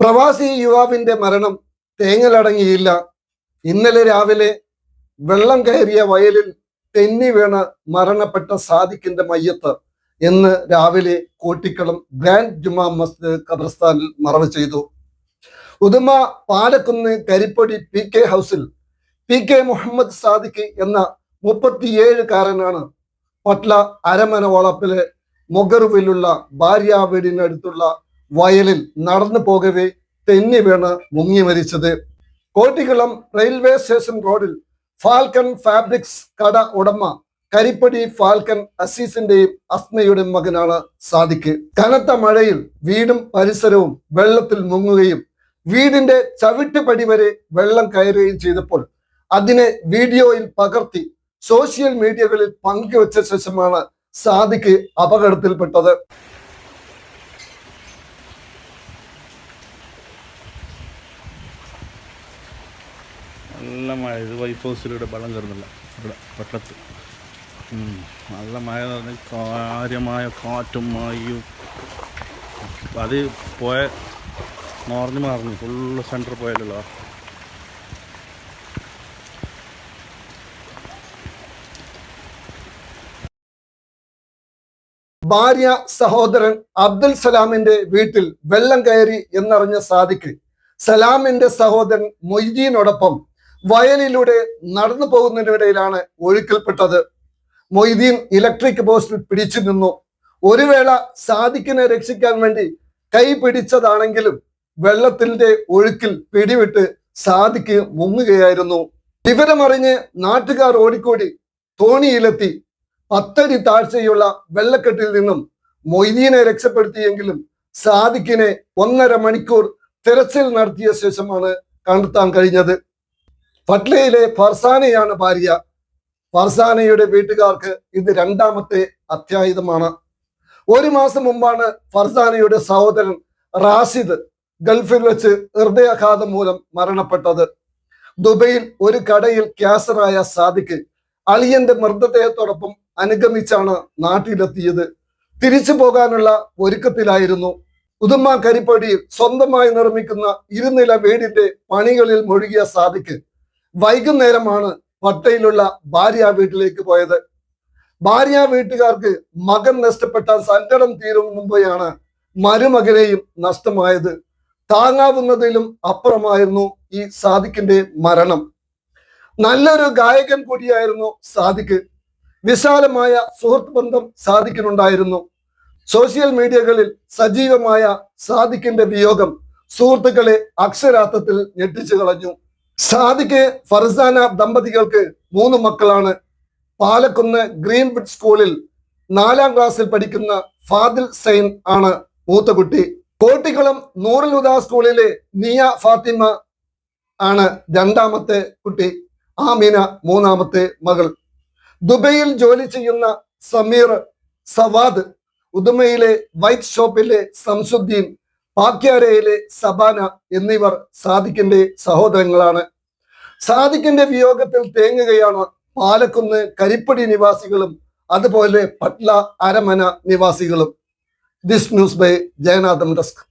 പ്രവാസി യുവാവിന്റെ മരണം തേങ്ങലടങ്ങിയില്ല. ഇന്നലെ രാവിലെ വെള്ളം കയറിയ വയലിൽ തെന്നി വീണ് മരണപ്പെട്ട സാദിഖിന്റെ മയ്യത്ത് ഇന്ന് രാവിലെ കോട്ടിക്കളം ഗ്രാൻഡ് ജുമാ മസ്ജിദ് ഖബർസ്ഥാനിൽ മറവ് ചെയ്തു. ഉദുമ പാലക്കുന്ന് കരിപ്പൊടി പി കെ ഹൗസിൽ പി കെ മുഹമ്മദ് സാദിഖ് എന്ന മുപ്പത്തിയേഴുകാരനാണ് പട്ല അരമന വളപ്പിലെ മൊഗറുവിലുള്ള ഭാര്യ വീടിനടുത്തുള്ള വയലിൽ നടന്നു പോകവേ തെന്നി വീണ് മുങ്ങി മരിച്ചത്. കോട്ടിക്കുളം റെയിൽവേ സ്റ്റേഷൻ റോഡിൽ ഫാൽക്കൺ ഫാബ്രിക്സ് കട ഉടമ കരിപ്പടി ഫാൽക്കൻ അസീസിന്റെയും അസ്മയുടെയും മകനാണ് സാദിഖ്. കനത്ത മഴയിൽ വീടും പരിസരവും വെള്ളത്തിൽ മുങ്ങുകയും വീടിന്റെ ചവിട്ടുപടി വരെ വെള്ളം കയറുകയും ചെയ്തപ്പോൾ അതിനെ വീഡിയോയിൽ പകർത്തി സോഷ്യൽ മീഡിയകളിൽ പങ്കുവച്ച ശേഷമാണ് സാദിഖ് അപകടത്തിൽപ്പെട്ടത്. നല്ല മഴ. ഇത് വൈഫ് ഹൗസിലൂടെ വെള്ളം കയറുന്നില്ല. ഇവിടെ വെട്ടത്ത് നല്ല മഴ എന്ന് പറഞ്ഞാൽ കാര്യമായ കാറ്റും മഴയും. അത് പോയ നോർഞ്ഞ് മാറുന്നു. ഫുള്ള് സെന്റർ പോയാലല്ലോ ഭാര്യ സഹോദരൻ അബ്ദുൽ സലാമിന്റെ വീട്ടിൽ വെള്ളം കയറി എന്നറിഞ്ഞ സാദിഖ്. സലാമിന്റെ സഹോദരൻ മൊയ്തീനോടൊപ്പം വയലിലൂടെ നടന്നു പോകുന്നതിനിടയിലാണ് ഒഴുക്കിൽപ്പെട്ടത്. മൊയ്തീൻ ഇലക്ട്രിക് പോസ്റ്റിൽ പിടിച്ചു നിന്നു. ഒരു വേള സാദിഖിനെ രക്ഷിക്കാൻ വേണ്ടി കൈ പിടിച്ചതാണെങ്കിലും വെള്ളത്തിന്റെ ഒഴുക്കിൽ പിടിവിട്ട് സാദിഖ് മുങ്ങുകയായിരുന്നു. വിവരമറിഞ്ഞ് നാട്ടുകാർ ഓടിക്കൂടി തോണിയിലെത്തി. പത്തടി താഴ്ചയുള്ള വെള്ളക്കെട്ടിൽ നിന്നും മൊയ്തീനെ രക്ഷപ്പെടുത്തിയെങ്കിലും സാദിഖിനെ ഒന്നര മണിക്കൂർ തിരച്ചിൽ നടത്തിയ ശേഷമാണ് കണ്ടെത്താൻ കഴിഞ്ഞത്. പട്ലയിലെ ഫർസാനയാണ് ഭാര്യ. ഫർസാനയുടെ വീട്ടുകാർക്ക് ഇത് രണ്ടാമത്തെ അത്യാഹിതമാണ് ഒരു മാസം മുമ്പാണ് ഫർസാനയുടെ സഹോദരൻ റാഷിദ് ഗൾഫിൽ വെച്ച് ഹൃദയാഘാതം മൂലം മരണപ്പെട്ടത്. ദുബൈയിൽ ഒരു കടയിൽ ക്യാസറായ സാദിഖ് അളിയന്റെ മൃതദേഹത്തോടൊപ്പം അനുഗമിച്ചാണ് നാട്ടിലെത്തിയത്. തിരിച്ചു പോകാനുള്ള ഒരുക്കത്തിലായിരുന്നു. ഉദുമ കരിപ്പടിയിൽ സ്വന്തമായി നിർമ്മിക്കുന്ന ഇരുനില വീടിന്റെ പണികളിൽ മുഴുകിയ സാദിഖ് വൈകുന്നേരമാണ് പട്ടയിലുള്ള ഭാര്യ വീട്ടിലേക്ക് പോയത്. ഭാര്യ വീട്ടുകാർക്ക് മകൻ നഷ്ടപ്പെട്ട സങ്കടം തീരും മുമ്പെയാണ് മരുമകനെയും നഷ്ടമായത്. താങ്ങാവുന്നതിലും അപ്പുറമായിരുന്നു ഈ സാദിഖിന്റെ മരണം. നല്ലൊരു ഗായകൻ കൂടിയായിരുന്നു സാദിഖ് വിശാലമായ സുഹൃത്ത് ബന്ധം സാദിഖിനുണ്ടായിരുന്നു സോഷ്യൽ മീഡിയകളിൽ സജീവമായ സാദിഖിന്റെ വിയോഗം സുഹൃത്തുക്കളെ അക്ഷരാർത്ഥത്തിൽ ഞെട്ടിച്ചു കളഞ്ഞു. സാദിഖ് ഫർസാന ദമ്പതികൾക്ക് മൂന്ന് മക്കളാണ്. പാലക്കുന്ന് ഗ്രീൻവുഡ് സ്കൂളിൽ നാലാം ക്ലാസ്സിൽ പഠിക്കുന്ന ഫാദിൽ സൈൻ ആണ് മൂത്ത കുട്ടി. കോട്ടിക്കുളം ഉദാ സ്കൂളിലെ നിയ ഫാത്തിമ ആണ് രണ്ടാമത്തെ കുട്ടി. ആമീന മൂന്നാമത്തെ മകൾ. ദുബൈയിൽ ജോലി ചെയ്യുന്ന സമീർ സവാദ് ഉദുമയിലെ വൈറ്റ് ഷോപ്പിലെ സംസുദ്ദീൻ പാക്യാരയിലെ സബാന എന്നിവർ സാദിഖിന്റെ സഹോദരങ്ങളാണ്. സാദിഖിന്റെ വിയോഗത്തിൽ തേങ്ങുകയാണ് പാലക്കുന്ന് കരിപ്പടി നിവാസികളും അതുപോലെ Patla Aramana നിവാസികളും. This news by Jayanathan desk